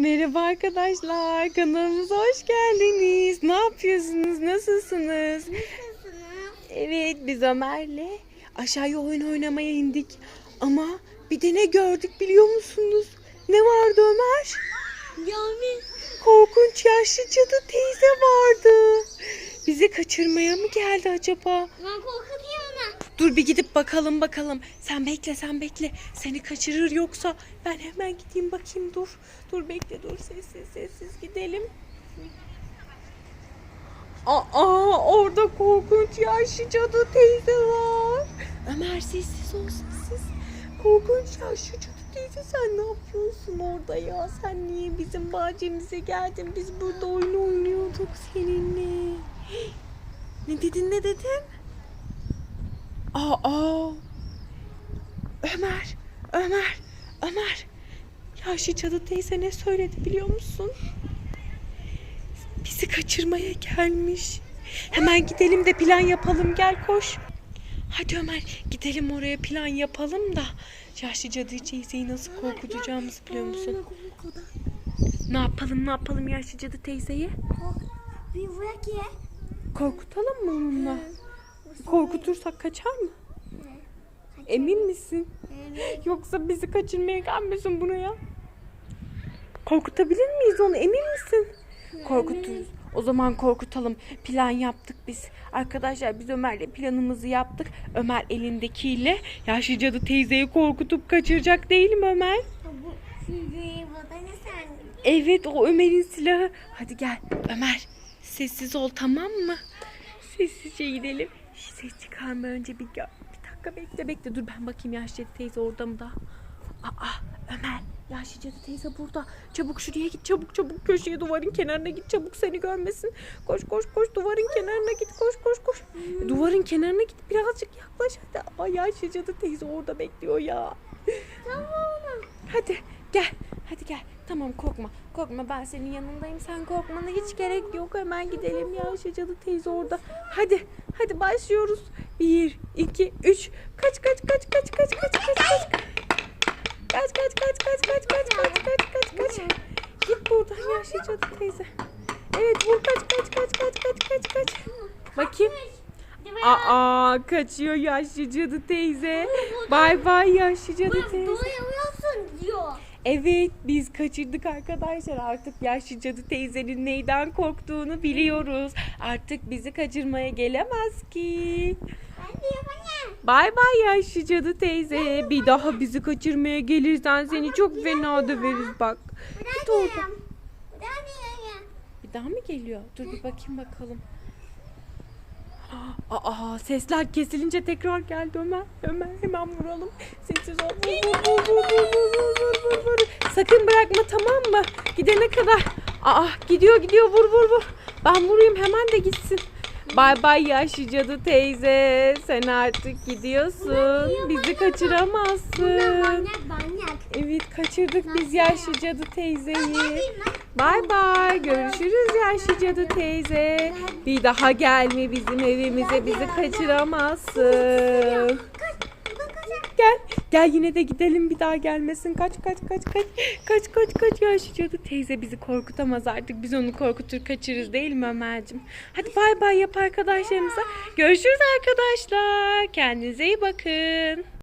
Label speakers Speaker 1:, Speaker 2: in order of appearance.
Speaker 1: Merhaba arkadaşlar, kanalımıza hoş geldiniz. Ne yapıyorsunuz, nasılsınız?
Speaker 2: Nasılsınız?
Speaker 1: Evet, biz Ömer'le aşağıya oyun oynamaya indik. Ama bir de ne gördük biliyor musunuz? Ne vardı Ömer?
Speaker 2: Yani
Speaker 1: Korkunç yaşlı cadı teyze vardı. Bizi kaçırmaya mı geldi acaba?
Speaker 2: ben korkutuyorum ona.
Speaker 1: Dur bir gidip bakalım bakalım. Sen bekle sen bekle. Seni kaçırır yoksa ben hemen gideyim bakayım dur. Dur bekle dur sessiz sessiz gidelim. Aa orada korkunç yaşlı cadı teyze var. Ömer sessiz ol sessiz. Korkunç yaşlı cadı teyze sen ne yapıyorsun orada ya? Sen niye bizim bahçemize geldin? Biz burada oyun oynuyorduk seninle. Ne dedin ne dedin? Aa, aa. Ömer, Ömer, Ömer. Yaşlı cadı teyze ne söyledi biliyor musun? Bizi kaçırmaya gelmiş. Hemen gidelim de plan yapalım gel koş. Hadi Ömer gidelim oraya plan yapalım da yaşlı cadı teyzeyi nasıl korkutacağımızı biliyor musun? Ne yapalım ne yapalım yaşlı cadı teyzeyi?
Speaker 2: Ya.
Speaker 1: Korkutalım mı onunla? Korkutursak kaçar mı? Emin misin? Yoksa bizi kaçırmaya gelmesin buraya. Korkutabilir miyiz onu? Emin misin? Korkuturuz. O zaman korkutalım. Plan yaptık biz. Arkadaşlar biz Ömer'le planımızı yaptık. Ömer elindekiyle yaşlı cadı teyzeyi korkutup kaçıracak değil mi Ömer? Evet o Ömer'in silahı. Hadi gel Ömer sessiz ol tamam mı? Sessizce gidelim. Ses çıkarma önce bir, gö- bir dakika bekle bekle dur ben bakayım yaşlı teyze orada mı da? Aa Ömer yaşlı teyze burada. Çabuk şuraya git çabuk çabuk köşeye duvarın kenarına git çabuk seni görmesin. Koş koş koş duvarın kenarına git koş koş koş. Duvarın kenarına git birazcık yaklaş hadi. Ay yaşlı teyze orada bekliyor ya.
Speaker 2: Tamam.
Speaker 1: Hadi. Tamam korkma. Korkma ben senin yanındayım. Sen korkmana hiç gerek yok. Hemen gidelim ya. Şu cadı teyze orada. Hadi. Hadi başlıyoruz. Bir, iki, üç. Kaç kaç kaç kaç kaç kaç kaç kaç. Kaç kaç kaç kaç kaç kaç kaç kaç kaç kaç. Git buradan yaşlı cadı teyze. Evet vur kaç kaç kaç kaç kaç kaç kaç. Bakayım. Aa kaçıyor yaşlı cadı teyze. Bay bay yaşlı cadı teyze.
Speaker 2: Doyamıyorsun diyor.
Speaker 1: Evet biz kaçırdık arkadaşlar artık yaşlı cadı teyzenin neyden korktuğunu biliyoruz. Artık bizi kaçırmaya gelemez ki.
Speaker 2: Ben yapayım.
Speaker 1: Bay bay yaşlı cadı teyze. Bir daha bizi kaçırmaya gelirsen seni çok fena döveriz bak. Git oradan. Bir daha mı geliyor? Dur bir bakayım bakalım. Aa sesler kesilince tekrar geldi Ömer. Ömer hemen vuralım. Sessiz ol. Vur, vur, vur, vur, vur, vur, vur, vur, vur. Sakın bırakma tamam mı? Gidene kadar. Aa gidiyor gidiyor vur vur vur. Ben vurayım hemen de gitsin. Bay bay yaşlı cadı teyze. Sen artık gidiyorsun. Bizi kaçıramazsın. Evet kaçırdık biz yaşlı cadı teyzeyi. Bay bay. Görüşürüz yaşlı cadı teyze. Bir daha gelme bizim evimize. Bizi kaçıramazsın. Gel. Gel yine de gidelim bir daha gelmesin. Kaç kaç kaç kaç. Kaç kaç kaç yaşlı cadı teyze bizi korkutamaz artık. Biz onu korkutur kaçırırız değil mi Ömer'cim? Hadi bay bay yap arkadaşlarımıza. Görüşürüz arkadaşlar. Kendinize iyi bakın.